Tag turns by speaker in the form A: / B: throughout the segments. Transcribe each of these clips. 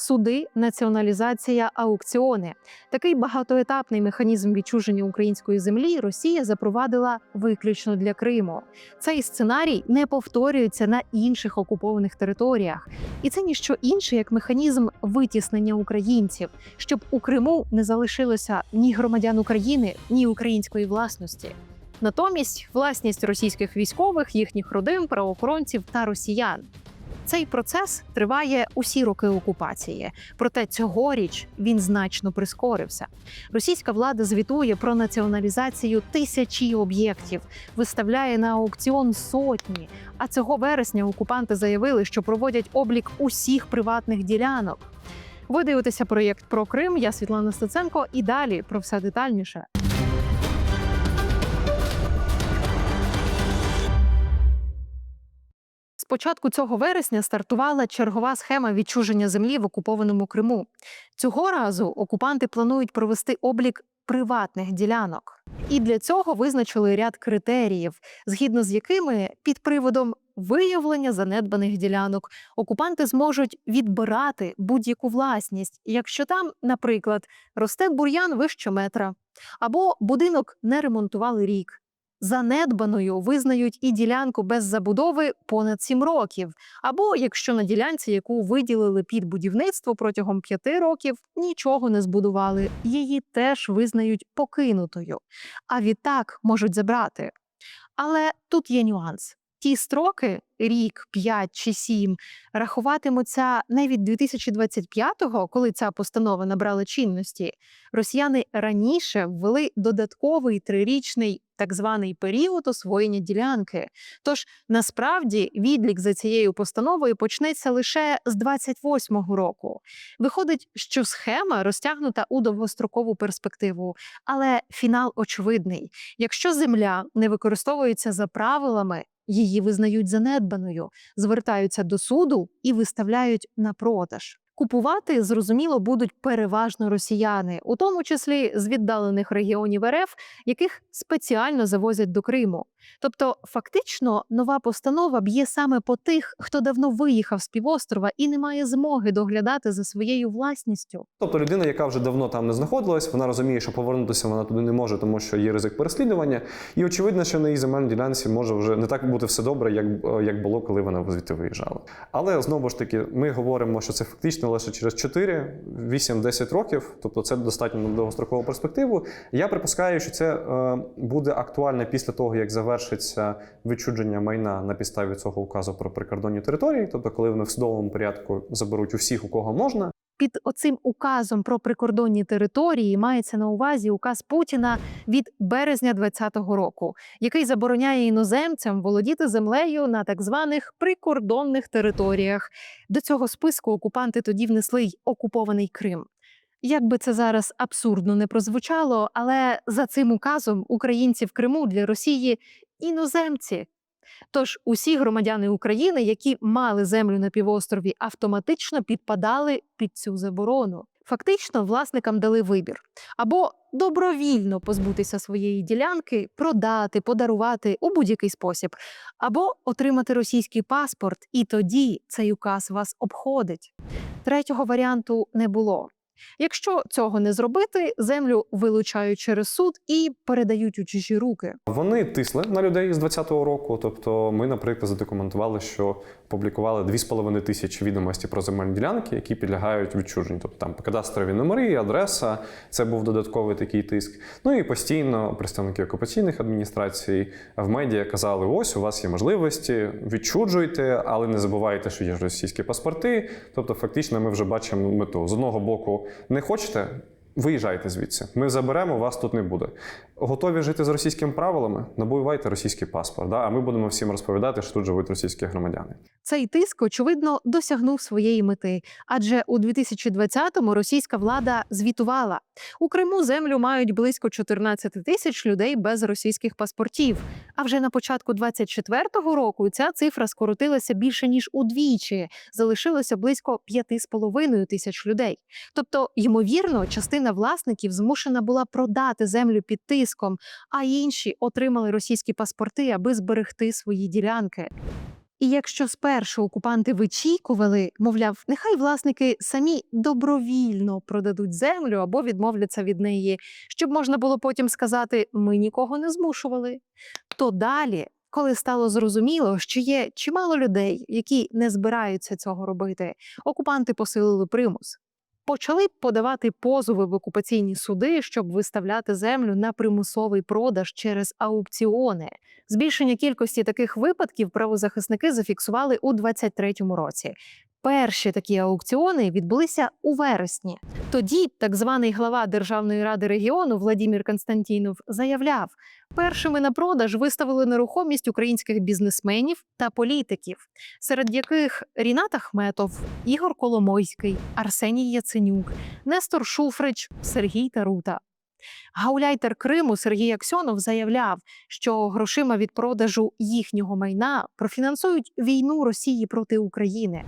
A: суди, націоналізація, аукціони. Такий багатоетапний механізм відчуження української землі Росія запровадила виключно для Криму. Цей сценарій не повторюється на інших окупованих територіях, і це ніщо інше як механізм витіснення українців, щоб у Криму не залишилося ні громадян України, ні української власності. Натомість власність російських військових, їхніх родин, правоохоронців та росіян. Цей процес триває усі роки окупації, проте цьогоріч він значно прискорився. Російська влада звітує про націоналізацію тисячі об'єктів, виставляє на аукціон сотні. А цього вересня окупанти заявили, що проводять облік усіх приватних ділянок. Ви дивитеся проєкт про Крим. Я Світлана Стеценко. І далі про все детальніше. Початку цього вересня стартувала чергова схема відчуження землі в окупованому Криму. Цього разу окупанти планують провести облік приватних ділянок. І для цього визначили ряд критеріїв, згідно з якими під приводом виявлення занедбаних ділянок окупанти зможуть відбирати будь-яку власність, якщо там, наприклад, росте бур'ян вище метра, або будинок не ремонтували рік. Занедбаною визнають і ділянку без забудови понад 7 років, або якщо на ділянці, яку виділили під будівництво протягом 5 років, нічого не збудували, її теж визнають покинутою, а відтак можуть забрати. Але тут є нюанс. Ті строки рік, 5 чи 7, рахуватимуться не від 2025-го, коли ця постанова набрала чинності. Росіяни раніше ввели додатковий трирічний так званий період освоєння ділянки. Тож насправді відлік за цією постановою почнеться лише з 28-го року. Виходить, що схема розтягнута у довгострокову перспективу, але фінал очевидний: якщо земля не використовується за правилами. Її визнають занедбаною, звертаються до суду і виставляють на продаж. Купувати зрозуміло будуть переважно росіяни, у тому числі з віддалених регіонів РФ, яких спеціально завозять до Криму. Тобто, фактично, нова постанова б'є саме по тих, хто давно виїхав з півострова і не має змоги доглядати за своєю власністю.
B: Тобто людина, яка вже давно там не знаходилась, вона розуміє, що повернутися вона туди не може, тому що є ризик переслідування. І очевидно, що на її земельній ділянці може вже не так бути все добре, як, як було, коли вона звідти виїжджала. Але знову ж таки, ми говоримо, що це фактично лише через 4, 8-10 років, тобто це достатньо на довгострокову перспективу. Я припускаю, що це е, буде актуально після того, як завершиться відчудження майна на підставі цього указу про прикордонні території, тобто, коли вони в судовому порядку заберуть усіх, у кого можна.
A: Під оцим указом про прикордонні території мається на увазі указ Путіна від березня 2020 року, який забороняє іноземцям володіти землею на так званих прикордонних територіях. До цього списку окупанти тоді внесли й окупований Крим. Як би це зараз абсурдно не прозвучало, але за цим указом українці в Криму для Росії іноземці. Тож усі громадяни України, які мали землю на півострові, автоматично підпадали під цю заборону. Фактично, власникам дали вибір або добровільно позбутися своєї ділянки, продати, подарувати у будь-який спосіб, або отримати російський паспорт, і тоді цей указ вас обходить. Третього варіанту не було. Якщо цього не зробити, землю вилучають через суд і передають у чужі руки.
B: Вони тисли на людей з 2020 року. Тобто, ми, наприклад, задокументували, що публікували 2,5 тисячі відомості про земельні ділянки, які підлягають відчуженню. Тобто там кадастрові номери, адреса. Це був додатковий такий тиск. Ну і постійно представники окупаційних адміністрацій в медіа казали: ось у вас є можливості, відчуджуйте, але не забувайте, що є російські паспорти. Тобто, фактично, ми вже бачимо мету з одного боку. Не хочете? Виїжджайте звідси. Ми заберемо, вас тут не буде. Готові жити з російськими правилами? Набувайте російський паспорт. Да? А ми будемо всім розповідати, що тут живуть російські громадяни.
A: Цей тиск, очевидно, досягнув своєї мети, адже у 2020-му російська влада звітувала у Криму землю мають близько 14 тисяч людей без російських паспортів. А вже на початку 24-го року ця цифра скоротилася більше ніж удвічі, залишилося близько 5,5 тисяч людей. Тобто, ймовірно, частина власників змушена була продати землю під тиском, а інші отримали російські паспорти, аби зберегти свої ділянки. І якщо спершу окупанти вичікували, мовляв, нехай власники самі добровільно продадуть землю або відмовляться від неї, щоб можна було потім сказати ми нікого не змушували, то далі, коли стало зрозуміло, що є чимало людей, які не збираються цього робити, окупанти посилили примус. Почали подавати позови в окупаційні суди, щоб виставляти землю на примусовий продаж через аукціони. Збільшення кількості таких випадків правозахисники зафіксували у 2023 році. Перші такі аукціони відбулися у вересні. Тоді так званий глава Державної ради регіону Владимир Константінов заявляв, першими на продаж виставили нерухомість українських бізнесменів та політиків, серед яких Рінат Ахметов, Ігор Коломойський, Арсеній Яценюк, Нестор Шуфрич, Сергій Тарута. Гауляйтер Криму Сергій Аксьонов заявляв, що грошима від продажу їхнього майна профінансують війну Росії проти України.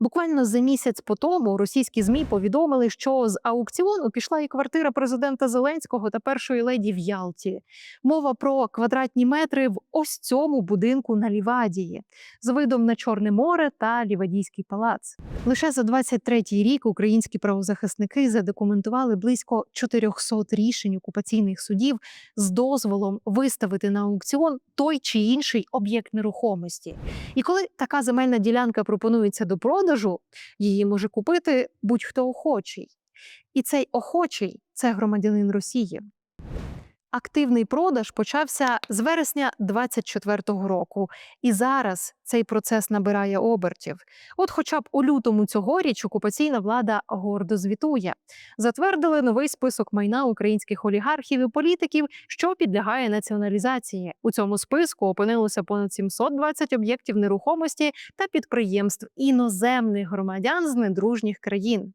A: Буквально за місяць по тому російські змі повідомили, що з аукціону пішла і квартира президента Зеленського та першої леді в Ялті. Мова про квадратні метри в ось цьому будинку на Лівадії з видом на Чорне море та Лівадійський палац. Лише за 23-й рік українські правозахисники задокументували близько 400 рішень окупаційних судів з дозволом виставити на аукціон той чи інший об'єкт нерухомості. І коли така земельна ділянка пропонується до продажу, її може купити будь-хто охочий. І цей охочий це громадянин Росії. Активний продаж почався з вересня 24-го року, і зараз цей процес набирає обертів. От, хоча б у лютому цьогоріч окупаційна влада гордо звітує, затвердили новий список майна українських олігархів і політиків, що підлягає націоналізації. У цьому списку опинилося понад 720 об'єктів нерухомості та підприємств іноземних громадян з недружніх країн.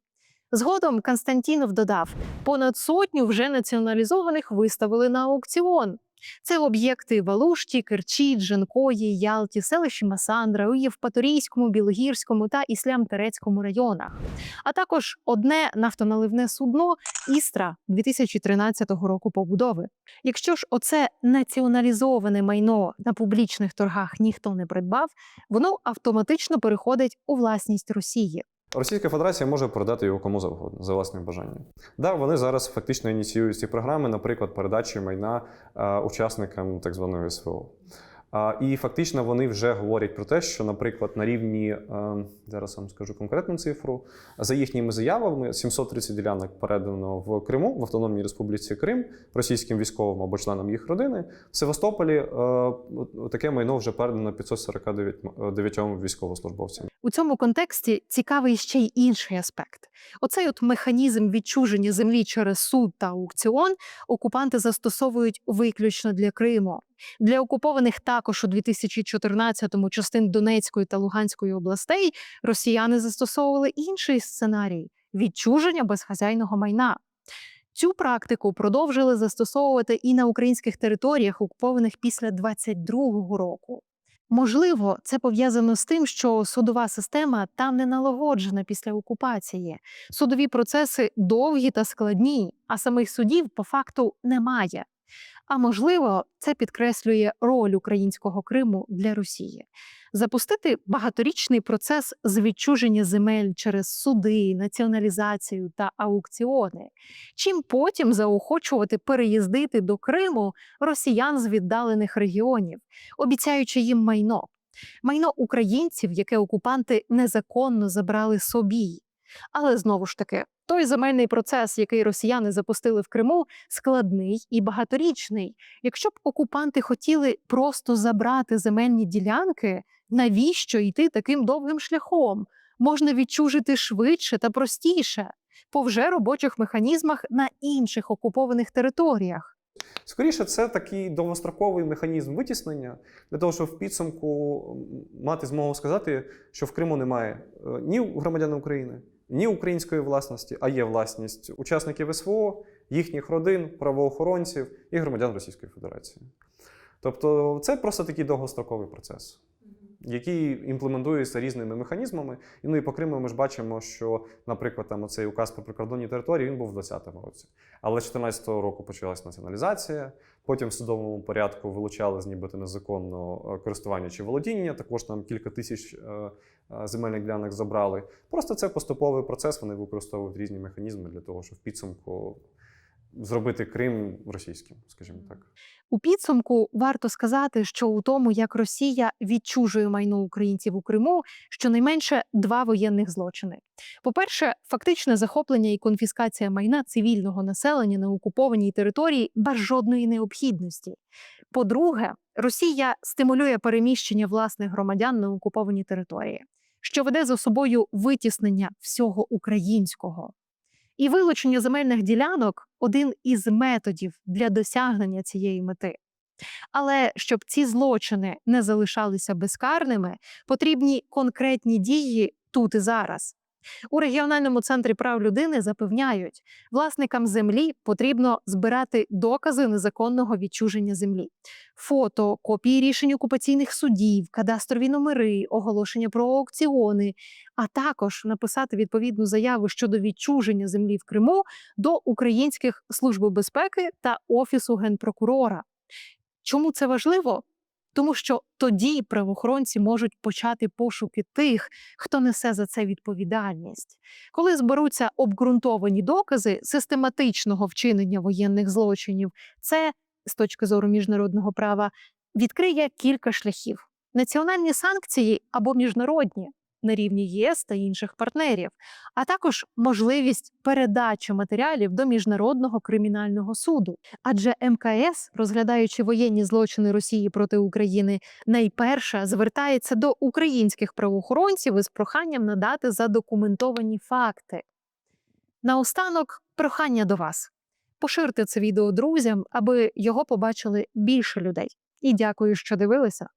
A: Згодом Константінов додав, понад сотню вже націоналізованих виставили на аукціон. Це об'єкти в Алушті, Керчі, Джанкої, Ялті, селищі Масандра, у Євпаторійському, Білогірському та Іслям-Терецькому районах, а також одне нафтоналивне судно Істра 2013 року побудови. Якщо ж оце націоналізоване майно на публічних торгах ніхто не придбав, воно автоматично переходить у власність Росії.
B: Російська Федерація може продати його кому завгодно за власним бажанням. Да, вони зараз фактично ініціюють ці програми, наприклад, передачі майна е, учасникам так званої СВО. І фактично вони вже говорять про те, що, наприклад, на рівні е, зараз вам скажу конкретну цифру, за їхніми заявами 730 ділянок передано в Криму в Автономній Республіці Крим російським військовим або членам їх родини. В Севастополі е, таке майно вже передано 549 м- дев'ятьом військовослужбовцям.
A: У цьому контексті цікавий ще й інший аспект. Оцей от механізм відчуження землі через суд та аукціон окупанти застосовують виключно для Криму. Для окупованих також у 2014-му частин Донецької та Луганської областей росіяни застосовували інший сценарій відчуження безхазяйного майна. Цю практику продовжили застосовувати і на українських територіях, окупованих після 22-го року. Можливо, це пов'язано з тим, що судова система там не налагоджена після окупації. Судові процеси довгі та складні, а самих судів по факту немає. А можливо, це підкреслює роль українського Криму для Росії. Запустити багаторічний процес з відчуження земель через суди, націоналізацію та аукціони, чим потім заохочувати переїздити до Криму росіян з віддалених регіонів, обіцяючи їм майно. Майно українців, яке окупанти незаконно забрали собі. Але знову ж таки, той земельний процес, який росіяни запустили в Криму, складний і багаторічний. Якщо б окупанти хотіли просто забрати земельні ділянки, навіщо йти таким довгим шляхом? Можна відчужити швидше та простіше, по вже робочих механізмах на інших окупованих територіях.
B: Скоріше, це такий довгостроковий механізм витіснення для того, щоб в підсумку мати змогу сказати, що в Криму немає е, ні громадян України, ні української власності, а є власність учасників СВО, їхніх родин, правоохоронців і громадян Російської Федерації. Тобто, це просто такий довгостроковий процес. Який імплементується різними механізмами. І ну і по Криму ми ж бачимо, що, наприклад, там оцей указ про прикордонні території він був в 2020 році. Але з 2014 року почалась націоналізація. Потім в судовому порядку вилучали з нібито незаконного е, користування чи володіння. Також там кілька тисяч е, е, земельних ділянок забрали. Просто це поступовий процес. Вони використовують різні механізми для того, щоб в підсумку зробити Крим російським, скажімо так.
A: У підсумку варто сказати, що у тому, як Росія відчужує майно українців у Криму, щонайменше два воєнних злочини. По-перше, фактичне захоплення і конфіскація майна цивільного населення на окупованій території без жодної необхідності. По-друге, Росія стимулює переміщення власних громадян на окуповані території, що веде за собою витіснення всього українського. І вилучення земельних ділянок один із методів для досягнення цієї мети. Але щоб ці злочини не залишалися безкарними, потрібні конкретні дії тут і зараз. У регіональному центрі прав людини запевняють, власникам землі потрібно збирати докази незаконного відчуження землі, фото, копії рішень окупаційних судів, кадастрові номери, оголошення про аукціони, а також написати відповідну заяву щодо відчуження землі в Криму до українських служби безпеки та офісу генпрокурора. Чому це важливо? Тому що тоді правоохоронці можуть почати пошуки тих, хто несе за це відповідальність. Коли зберуться обґрунтовані докази систематичного вчинення воєнних злочинів, це з точки зору міжнародного права відкриє кілька шляхів: національні санкції або міжнародні на рівні ЄС та інших партнерів, а також можливість передачі матеріалів до міжнародного кримінального суду. Адже МКС, розглядаючи воєнні злочини Росії проти України, найперше звертається до українських правоохоронців із проханням надати задокументовані факти. Наостанок прохання до вас. Поширте це відео друзям, аби його побачили більше людей. І дякую, що дивилися.